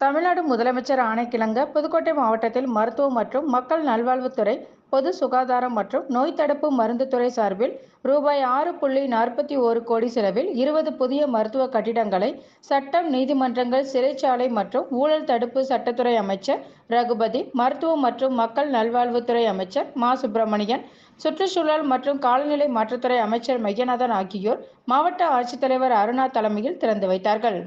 தமிழ்நாடு முதலமைச்சர் ஆணைக்கிழங்க புதுக்கோட்டை மாவட்டத்தில் மருத்துவம் மற்றும் மக்கள் நல்வாழ்வுத்துறை பொது சுகாதாரம் மற்றும் நோய் தடுப்பு மருந்துத்துறை சார்பில் ரூபாய் ஆறு புள்ளி நாற்பத்தி ஓரு கோடி செலவில் இருபது புதிய மருத்துவ கட்டிடங்களை சட்டம் நீதிமன்றங்கள் சிறைச்சாலை மற்றும் ஊழல் தடுப்பு சட்டத்துறை அமைச்சர் ரகுபதி மருத்துவம் மற்றும் மக்கள் நல்வாழ்வுத்துறை அமைச்சர் மா. சுப்பிரமணியன் சுற்றுச்சூழல் மற்றும் காலநிலை மாற்றத்துறை அமைச்சர் மையநாதன் ஆகியோர் மாவட்ட ஆட்சித்தலைவர் அருணா தலைமையில் திறந்து வைத்தார்கள்.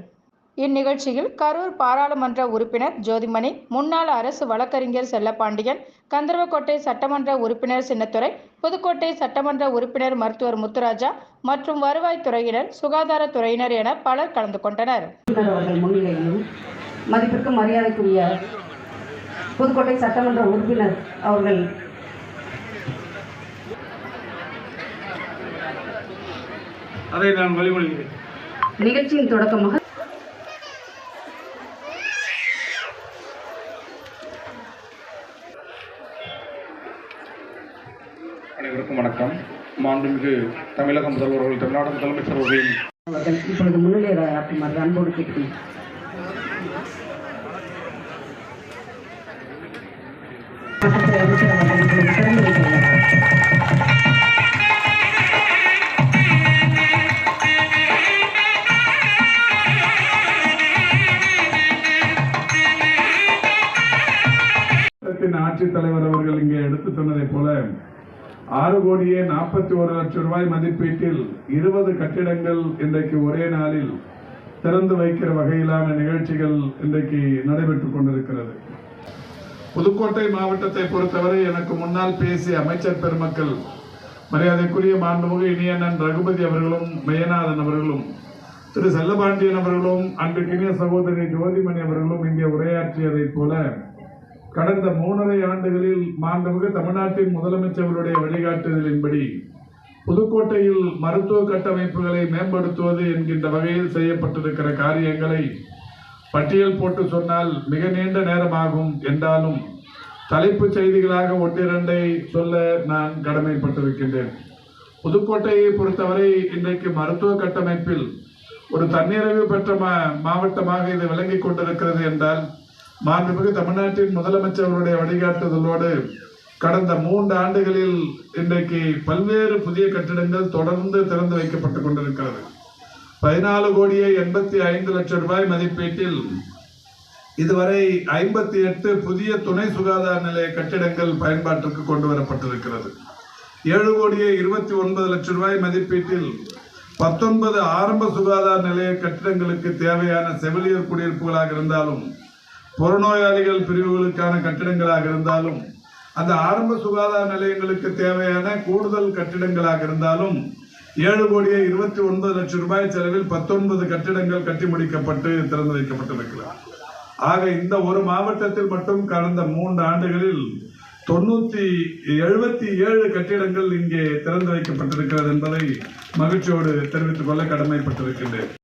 இந்நிகழ்ச்சியில் கரூர் பாராளுமன்ற உறுப்பினர் ஜோதிமணி முன்னாள் அரசு வழக்கறிஞர் செல்லப்பாண்டியன் கந்தர்வக்கோட்டை சட்டமன்ற உறுப்பினர் சின்னத்துரை புதுக்கோட்டை சட்டமன்ற உறுப்பினர் மருத்துவர் முத்துராஜா மற்றும் வருவாய்த்துறையினர் சுகாதாரத்துறையினர் என பலர் கலந்து கொண்டனர். மதிப்பிற்கு மரியாதைக்குரிய புதுக்கோட்டை சட்டமன்ற உறுப்பினர் அவர்கள் அதை நான் வழிமொழிகிறேன் நிகழ்ச்சியின் தொடக்கமாக அனைவருக்கும் வணக்கம். மாண்புமிகு தமிழக முதல்வர்கள் தமிழ்நாடு முதலமைச்சர் அவர்களின் அவர்கள் இப்பொழுது முன்னிலை ஆற்றுமாறு அன்போடு கேட்கிறேன் அவர்கள் ஆட்சித்தலைவர் அவர்கள் இங்கே எடுத்து சொன்னதைப் போல ஆறு கோடியே நாற்பத்தி ஒரு லட்சம் ரூபாய் மதிப்பீட்டில் இருபது கட்டிடங்கள் இன்றைக்கு ஒரே நாளில் திறந்து வைக்கிற வகையிலான நிகழ்ச்சிகள் இன்றைக்கு நடைபெற்றுக் கொண்டிருக்கிறது. புதுக்கோட்டை மாவட்டத்தை பொறுத்தவரை எனக்கு முன்னால் பேசிய அமைச்சர் பெருமக்கள் மரியாதைக்குரிய மாண்புமிகு இனியண்ணன் ரகுபதி அவர்களும் மெய்யநாதன் அவர்களும் திரு செல்லபாண்டியன் அவர்களும் அன்று அன்றைக்கினிய சகோதரி ஜோதிமணி அவர்களும் இங்கே உரையாற்றியதைப் போல கடந்த மூணரை ஆண்டுகளில் மாண்புமிகு தமிழ்நாட்டின் முதலமைச்சர்களுடைய வழிகாட்டுதலின்படி புதுக்கோட்டையில் மருத்துவ கட்டமைப்புகளை மேம்படுத்துவது என்கின்ற வகையில் செய்யப்பட்டிருக்கிற காரியங்களை பட்டியல் போட்டு சொன்னால் மிக நீண்ட நேரமாகும் என்றாலும் தலைப்புச் செய்திகளாக ஒன்றிரண்டை சொல்ல நான் கடமைப்பட்டிருக்கின்றேன். புதுக்கோட்டையை பொறுத்தவரை இன்றைக்கு மருத்துவ கட்டமைப்பில் ஒரு தன்னிறைவு பெற்ற மா- மாவட்டமாக இது விளங்கி கொண்டிருக்கிறது என்றால் மாண்புமிகு தமிழ்நாட்டின் முதலமைச்சர்களுடைய வழிகாட்டுதலோடு கடந்த மூன்று ஆண்டுகளில் இன்றைக்கு பல்வேறு புதிய கட்டிடங்கள் தொடர்ந்து திறந்து வைக்கப்பட்டுக் கொண்டிருக்கிறது. பதினாலு கோடியே எண்பத்தி ஐந்து லட்சம் ரூபாய் மதிப்பீட்டில் இதுவரை ஐம்பத்தி எட்டு புதிய துணை சுகாதார நிலைய கட்டிடங்கள் பயன்பாட்டிற்கு கொண்டு வரப்பட்டிருக்கிறது. ஏழு கோடியே இருபத்தி ஒன்பது லட்சம் ரூபாய் மதிப்பீட்டில் பத்தொன்பது ஆரம்ப சுகாதார நிலைய கட்டிடங்களுக்கு தேவையான செவிலியர் குடியிருப்புகளாக இருந்தாலும் புறநோயாளிகள் பிரிவுகளுக்கான கட்டிடங்களாக இருந்தாலும் அந்த ஆரம்ப சுகாதார நிலையங்களுக்கு தேவையான கூடுதல் கட்டிடங்களாக இருந்தாலும் ஏழு கோடியே இருபத்தி ஒன்பது லட்சம் ரூபாய் செலவில் பத்தொன்பது கட்டிடங்கள் கட்டி முடிக்கப்பட்டு திறந்து வைக்கப்பட்டிருக்கிறது. ஆக இந்த ஒரு மாவட்டத்தில் மட்டும் கடந்த மூன்று ஆண்டுகளில் தொண்ணூத்தி எழுபத்தி ஏழு கட்டிடங்கள் இங்கே திறந்து வைக்கப்பட்டிருக்கிறது என்பதை மகிழ்ச்சியோடு தெரிவித்துக் கொள்ள கடமைப்பட்டிருக்கின்றேன்.